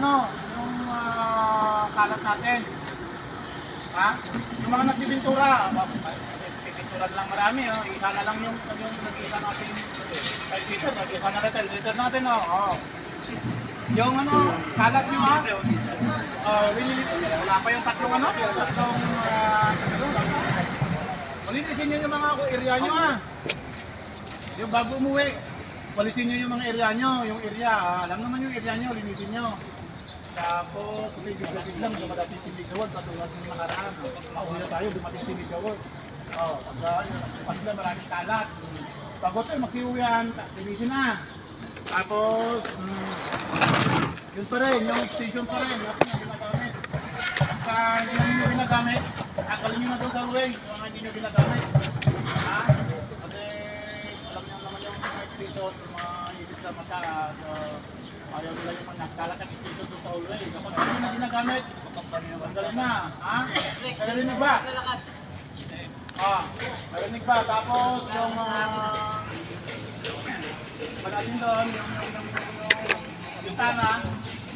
ano, yung ah, kalat natin. Ha? Yung mga nagbibintura, bibintura lang marami, oh. isa na lang yung, yung nag-isa natin, kahit liter, nag-isa na natin, liter natin, oh. oh. Yung ano, kalat nyo ha, uh, winilito, wala pa yung tatlong ano, tatlong, uh, Palitisin nyo yung mga area nyo ha. Yung bago umuwi, palisin nyo yung mga area nyo, yung area, ah, alam naman yung area nyo, linisin nyo. Tapos, bigla-bigla lang, dumating si Migawad, katulad ng nakaraan. Pauwi na tayo, dumating si Migawad. Oh, pagka, pagka maraming kalat. Pagod tayo, magsiuwihan, linisin na. Tapos, mm, yun pa rin, yung extension pa rin, natin ang ginagamit. Pagka hindi na nyo ginagamit, tanggalin nyo na doon sa ruwing, yung mga hindi nyo ginagamit. Ha? Kasi alam nyo naman yung yung mga ibig na mata, uh, ayaw nila yung mga nagkalat ang extension doon sa ruwing. Kapag hindi na ginagamit, tanggalin na. Ha? Narinig ba? Ah, narinig ba? Tapos yung uh, Panatin doon, yung, yung, yung, yung, bintana.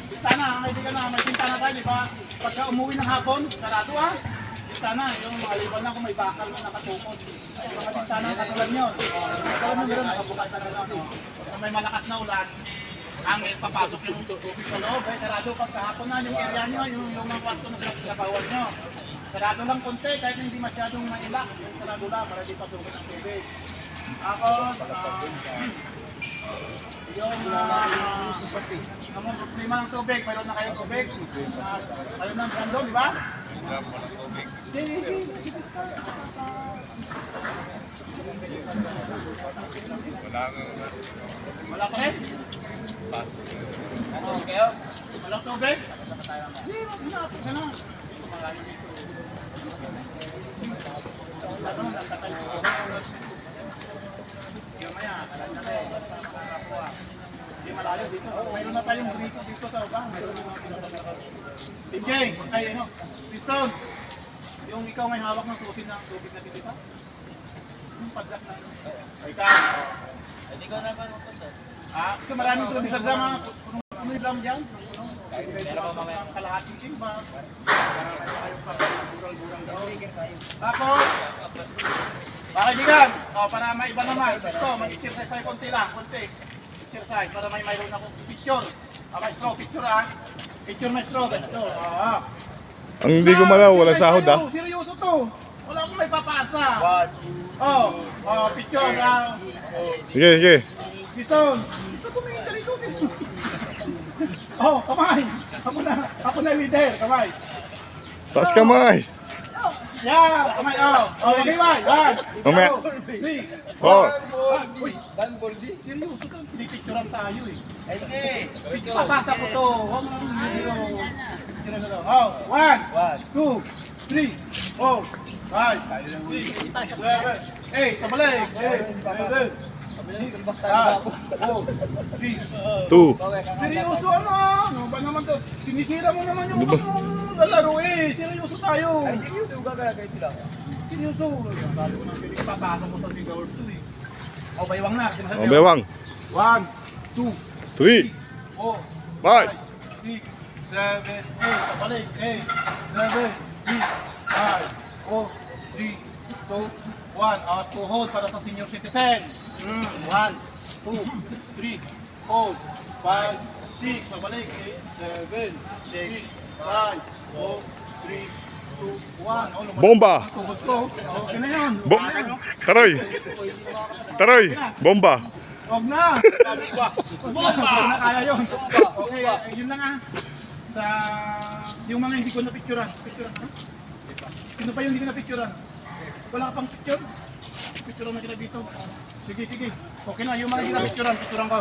Bintana, ang kaibigan na, may bintana tayo, di ba? Pagka umuwi ng hapon, sarado ha? Bintana, yung mga liban na kung may bakal na nakatukod. Ay, mga bintana, katulad nyo. Katulad nyo gano'n, nakabukas na gano'n. Kung may malakas na ulan, hangin, papasok yung tubig sa loob. Eh, sarado pagkahapon na yung area nyo, yung, yung mga kwarto na pinagsabawan nyo. Sarado lang konti, kahit hindi masyadong mailak. Yung sarado lang, para di pasukot ang tubig. Ako, ah, yung uh, ang problema ng tubig, mayroon na kayong tubig. Uh, mayroon ng brando, di ba? Hindi, hindi. Wala pa rin? Walang tubig? Hindi, hinapit ka na. Dito, malayo dito. Dito. Mayroon na tayong dito dito sa baba. Mayroon na. TJ, ay ano, Piston. Yung ikaw may hawak ng susi ng tubig na dito. Yung padlak na. Ay ka. Hindi ko naman mapunta. Ah, ito maraming tubig sa drama. Ano yung drum dyan? Kalahating king ba? Para kayong pagkakural-bural daw. Tapos, para digan, oh, para may iba naman. Ito, mag-exercise tayo konti lang, konti. Exercise, para may mayroon akong picture. Ah, maestro, picture ah. Picture maestro, ganito. Ah. Ang hindi ko malaw, wala sahod ah. Seryoso to. Wala akong may papasa. Oh, oh, picture ah. Sige, sige. Bison. Ito tumingin ka rito. Oh, kamay. Ako na, ako na leader, kamay. Taas kamay. Yeah, kamay. Oh, oh, okay, bye. One, Mamaya. three, one. Uy, Dan Boldi. seryoso ka. Pinipicturean tayo eh. Ay, Papasa ko to. Huwag mo nang zero. Picturean ko to. Oh, one, two, three, four, five, six, seven, eight, kabalik. Eight, seven, four, Two. Seryoso ano ah? Ano ba naman to? Sinisira mo naman yung Diba? mga mong lalaro eh. Seryoso tayo. Ay, seryoso, gagagay ito lang. Seryoso. Sabi ko na piling papasok ko sa Big Hours 2 eh. O, baywang na. Sinasabi Oh, ko. bewang. One, two, Three. four, Five. six, seven, eight. Kabalik. Eight, seven, six, five, four, three, two, one. Awas to hold para sa senior citizen. Mm, one, two, three, four, five, six. Pabalik. Eight, seven, six, five, four, three, two, one. Oh, lumabas Bomba. ang tuhod ko. Okay na yun. Bom Taroy. Taroy. Bomba. Huwag na! Huwag na, huwag na kaya yun. Okay, eh, yun lang ah. Sa yung mga hindi ko na-picturean. Picturean ka? Sino pa yung hindi ko na-picturean? Wala ka pang picture? Picturean na kita dito. Sige, sige. Okay na, yung mga hindi na-picturean, picturean ko.